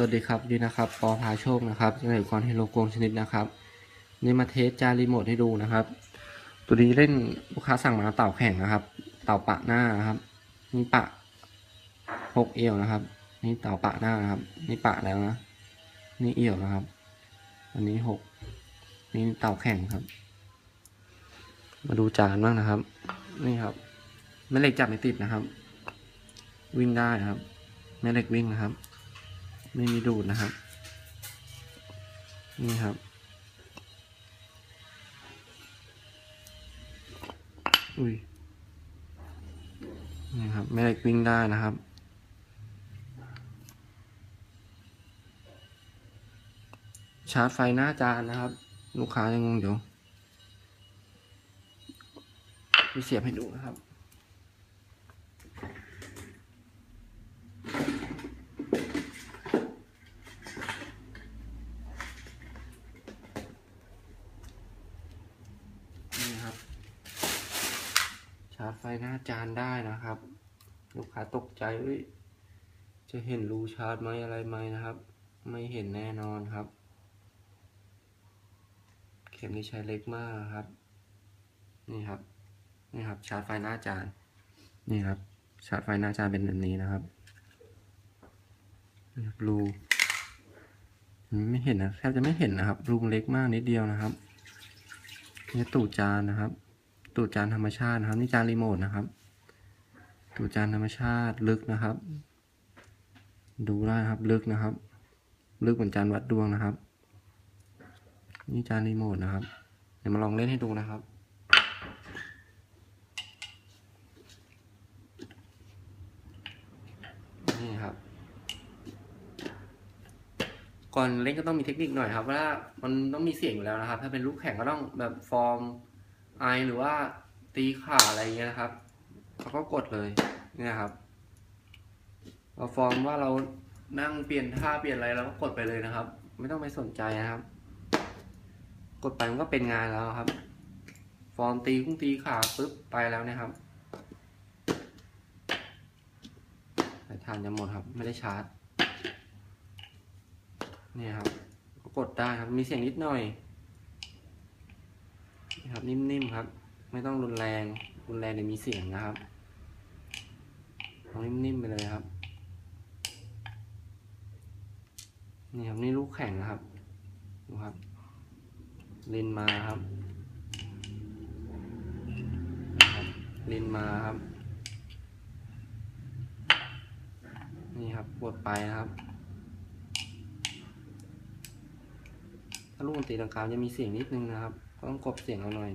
สวัสดีครับยูนะครับปอพาโชคนะครับจากอุปกรณ์เฮโลโกงชนิดนะครับนี่มาเทสจารีโมทให้ดูนะครับ ตัวนี้เล่นลูกค้าสั่งมาเต่าแข่งนะครับ เต่าปะหน้านะครับนี่ปะหกเอี่ยวนะครับ นี่เต่าปะหน้านะครับ นี่ปะแล้วนะ นี่เอี่ยวนะครับ อันนี้หกนี่เต่าแข่งครับ มาดูจานบ้างนะครับ นี่ครับแม่เหล็กจับไม่ติดนะครับ วิ่งได้นะครับแม่เหล็กวิ่งนะครับ ไม่มีดูดนะครับ นี่ครับ อุ้ย นี่ครับแม่เหล็กวิ่งได้นะครับชาร์จไฟหน้าจานนะครับ ลูกค้ายังงงเดี๋ยวมีเสียบให้ดูนะครับ ชาร์จไฟหน้าจานได้นะครับ ลูกค้าตกใจเอ้ยจะเห็นรูชาร์จไหมอะไรไหมนะครับ ไม่เห็นแน่นอนครับ เข็มนี้ใช้เล็กมากครับ นี่ครับ นี่ครับ ชาร์จไฟหน้าจาน นี่ครับ ชาร์จไฟหน้าจานเป็นแบบนี้นะครับรูไม่เห็นนะแทบจะไม่เห็นนะครับรูเล็กมากนิดเดียวนะครับนี่ตูดจานนะครับ ตูดจานธรรมชาตินะครับนี่จานรีโมทนะครับ ตูดจานธรรมชาติลึกนะครับ ดูได้นะครับลึกนะครับ ลึกเหมือนจานวัดดวงนะครับ นี่จานรีโมทนะครับ เดี๋ยวมาลองเล่นให้ดูนะครับนี่ครับ ก่อนเล่นก็ต้องมีเทคนิคหน่อยครับว่ามันต้องมีเสียงอยู่แล้วนะครับ ถ้าเป็นลูกแข่งก็ต้องแบบฟอร์ม ไอหรือว่าตีขาอะไรอย่างเงี้ยนะครับเขาก็กดเลยเนี่ยครับ เราฟอร์มว่าเรานั่งเปลี่ยนท่าเปลี่ยนอะไรเราก็กดไปเลยนะครับ ไม่ต้องไปสนใจนะครับ กดไปมันก็เป็นงานแล้วครับ ฟอร์มตีคุ้งตีขาปุ๊บไปแล้วนะครับทานจะหมดครับ ไม่ได้ชาร์จเนี่ยครับก็กดได้ครับ มีเสียงนิดหน่อย นี่ครับนิ่มๆครับ ไม่ต้องรุนแรงรุนแรงเดี๋ยวมีเสียงนะครับเอานิ่มๆไปเลยครับ นี่ครับนี่ลูกแข่งนะครับดูครับลินมาครับลินมาครับ นี่ครับกดไปนะครับ ถ้าลูกดนตรีดังกล่าวจะมีเสียงนิดนึงนะครับก็ต้องกบเสียงเอาหน่อย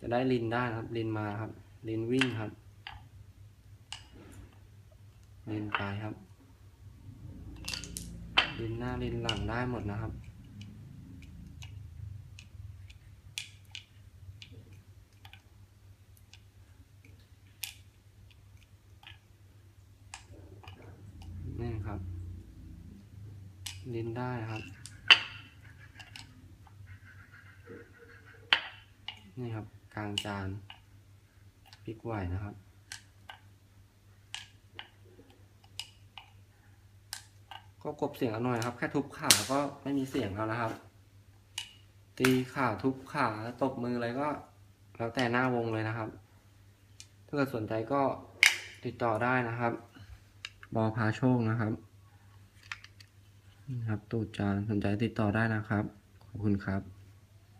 จะได้ลินได้นะครับลินมาครับลินวิ่งครับลินไปครับลินหน้าลินหลังได้หมดนะครับนี่ครับลินได้ครับ นี่ครับกลางจานพลิกไหวนะครับ ก็กบเสียงเอาหน่อยครับ แค่ทุบขาก็ไม่มีเสียงแล้วนะครับ ตีขาทุบขาตบมืออะไรก็ แล้วแต่หน้าวงเลยนะครับ ถ้าเกิดสนใจก็ติดต่อได้นะครับ บอพาโชคนะครับนะครับตูดจานสนใจติดต่อได้นะครับ ขอบคุณครับ